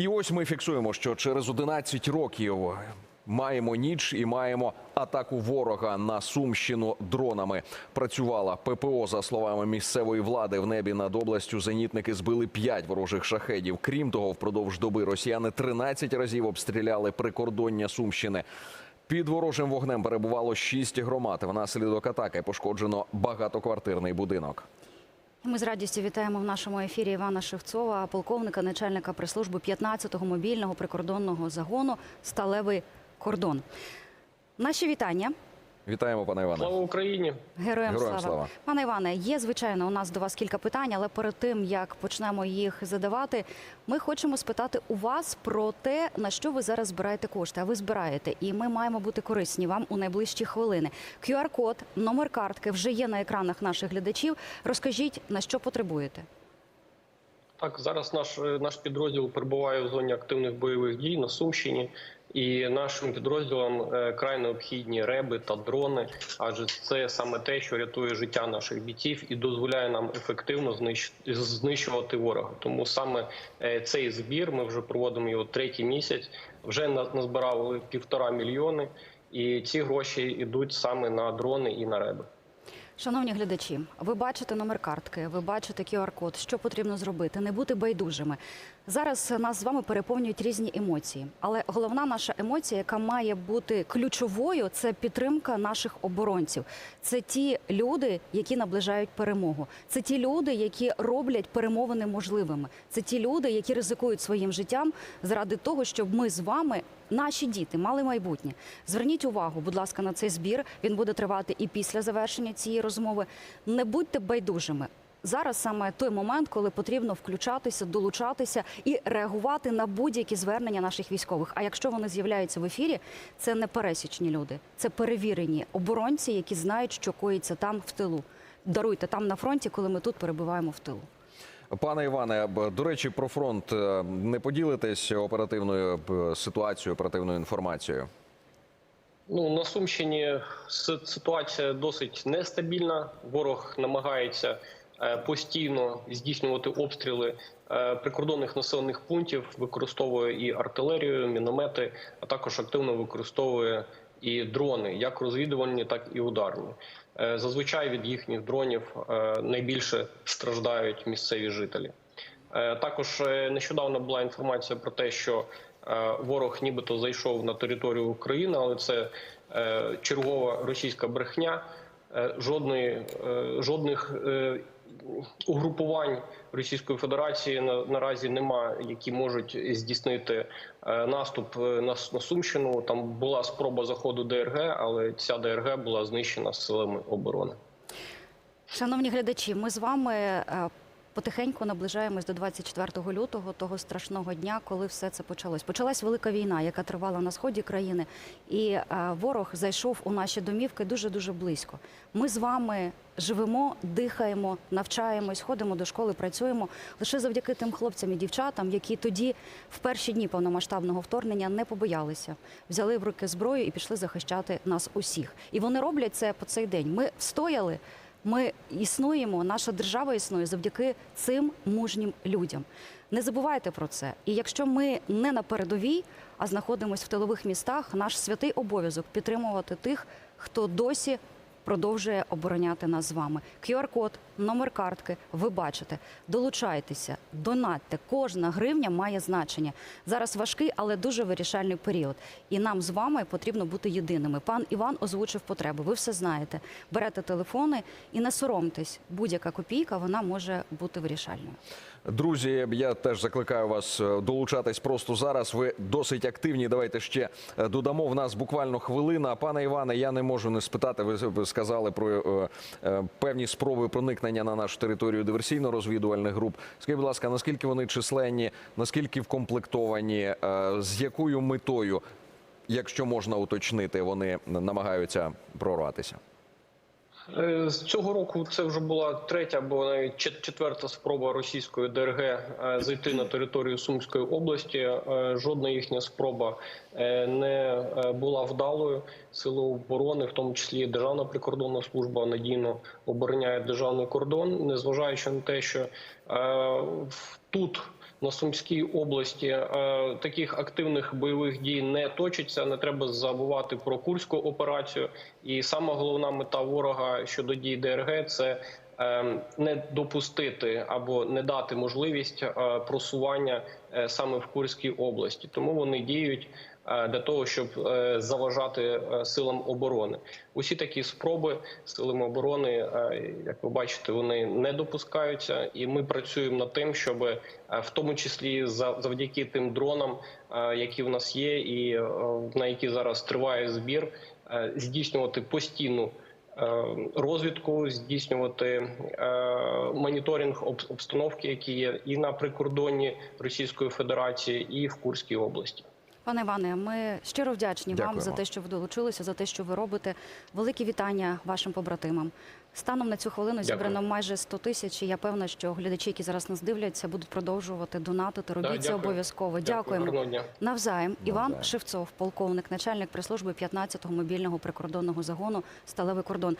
І ось ми фіксуємо, що через 11 років маємо ніч і маємо атаку ворога на Сумщину дронами. Працювала ППО за словами місцевої влади. В небі над областю зенітники збили 5 ворожих шахедів. Крім того, впродовж доби росіяни 13 разів обстріляли прикордоння Сумщини. Під ворожим вогнем перебувало 6 громад. Внаслідок атаки пошкоджено багатоквартирний будинок. Ми з радістю вітаємо в нашому ефірі Івана Шевцова, полковника, начальника прес-служби 15-го мобільного прикордонного загону Сталевий кордон. Наші вітання. Вітаємо, пане Іване. Слава Україні! Героям, Героям слава. Пане Іване, є звичайно у нас до вас кілька питань, але перед тим як почнемо їх задавати, ми хочемо спитати у вас про те, на що ви зараз збираєте кошти. А ви збираєте, і ми маємо бути корисні вам у найближчі хвилини. QR-код, номер картки вже є на екранах наших глядачів. Розкажіть на що потребуєте. Так, зараз наш е, наш підрозділ перебуває в зоні активних бойових дій на Сумщині, і нашим підрозділам е, край необхідні реби та дрони, адже це саме те, що рятує життя наших бійців і дозволяє нам ефективно знищувати ворога. Тому саме е, цей збір ми вже проводимо його третій місяць. Вже назбирали півтора мільйони, і ці гроші йдуть саме на дрони і на реби. Шановні глядачі, ви бачите номер картки, ви бачите QR-код, що потрібно зробити, не бути байдужими. Зараз нас з вами переповнюють різні емоції, але головна наша емоція, яка має бути ключовою, це підтримка наших оборонців. Це ті люди, які наближають перемогу. Це ті люди, які роблять перемовини можливими. Це ті люди, які ризикують своїм життям заради того, щоб ми з вами наші діти мали майбутнє. Зверніть увагу, будь ласка, на цей збір. Він буде тривати і після завершення цієї розмови. Не будьте байдужими. Зараз саме той момент, коли потрібно включатися, долучатися і реагувати на будь-які звернення наших військових. А якщо вони з'являються в ефірі, це не пересічні люди, це перевірені оборонці, які знають, що коїться там в тилу. Даруйте там на фронті, коли ми тут перебуваємо в тилу. Пане Іване, до речі, про фронт е, не поділитесь оперативною ситуацією, оперативною інформацією. Ну на Сумщині ситуація досить нестабільна. Ворог намагається постійно здійснювати обстріли е, прикордонних населених пунктів, використовує і артилерію, міномети, а також активно використовує і дрони, як розвідувальні, так і ударні. Е, Зазвичай від їхніх дронів е, найбільше страждають місцеві жителі. Е, Також е, нещодавно була інформація про те, що е, ворог нібито зайшов на територію України, але це е, чергова російська брехня. Е, Жодної е, жодних е, угрупувань Російської Федерації на, наразі немає, які можуть здійснити е, наступ е, на, на Сумщину. Там була спроба заходу ДРГ, але ця ДРГ була знищена силами оборони. Шановні глядачі, ми з вами е, потихеньку наближаємось до 24 лютого, того страшного дня, коли все це почалось. Почалась велика війна, яка тривала на сході країни, і е, ворог зайшов у наші домівки дуже дуже близько. Ми з вами живемо, дихаємо, навчаємось, ходимо до школи, працюємо лише завдяки тим хлопцям і дівчатам, які тоді, в перші дні повномасштабного вторгнення, не побоялися, взяли в руки зброю і пішли захищати нас усіх. І вони роблять це по цей день. Ми встояли. Ми існуємо, наша держава існує завдяки цим мужнім людям. Не забувайте про це. І якщо ми не на передовій, а знаходимося в тилових містах, наш святий обов'язок підтримувати тих, хто досі продовжує обороняти нас з вами. QR-код, номер картки, ви бачите. Долучайтеся, донатьте. Кожна гривня має значення. Зараз важкий, але дуже вирішальний період. І нам з вами потрібно бути єдиними. Пан Іван озвучив потреби. Ви все знаєте. Берете телефони і не соромтесь. Будь-яка копійка вона може бути вирішальною. Друзі, я теж закликаю вас е, долучатись просто зараз. Ви досить активні. Давайте ще е, додамо. В нас буквально хвилина. Пане Іване, я не можу не спитати. Ви сказали про е, певні спроби проникнення на нашу територію диверсійно-розвідувальних груп. Скажіть, будь ласка, наскільки вони численні, наскільки вкомплектовані, е, з якою метою, якщо можна уточнити, вони намагаються прорватися? Е, З цього року це вже була третя або навіть четверта спроба російської ДРГ е, зайти на територію Сумської області. Е, Жодна їхня спроба не була вдалою. Сили оборони, в тому числі Державна прикордонна служба, надійно обороняє державний кордон, незважаючи на те, що тут на Сумській області е, таких активних бойових дій не точиться. Не треба забувати про курську операцію. І сама головна мета ворога щодо дій ДРГ це е, не допустити або не дати можливість е, просування саме в Курській області. Тому вони діють для того, щоб е, заважати е, силам оборони. Усі такі спроби силами оборони, е, як ви бачите, вони не допускаються, і ми працюємо над тим, щоб е, в тому числі за- завдяки тим дронам, е, які в нас є, і е, на які зараз триває збір, е, здійснювати постійну. е, Розвідку здійснювати е, моніторинг об- обстановки, які є і на прикордонні Російської Федерації, і в Курській області. Пане Іване, ми щиро вдячні вам Дякуємо. за те, що ви долучилися, за те, що ви робите. Великі вітання вашим побратимам. Станом на цю хвилину Дякую. зібрано майже 100 тисяч. і Я певна, що глядачі, які зараз нас дивляться, будуть продовжувати донатити. Робіть це обов'язково. Дякую, Дякуємо. гарного. Навзаєм. Іван Шевцов, полковник, начальник прес-служби 15-го мобільного прикордонного загону Сталевий кордон.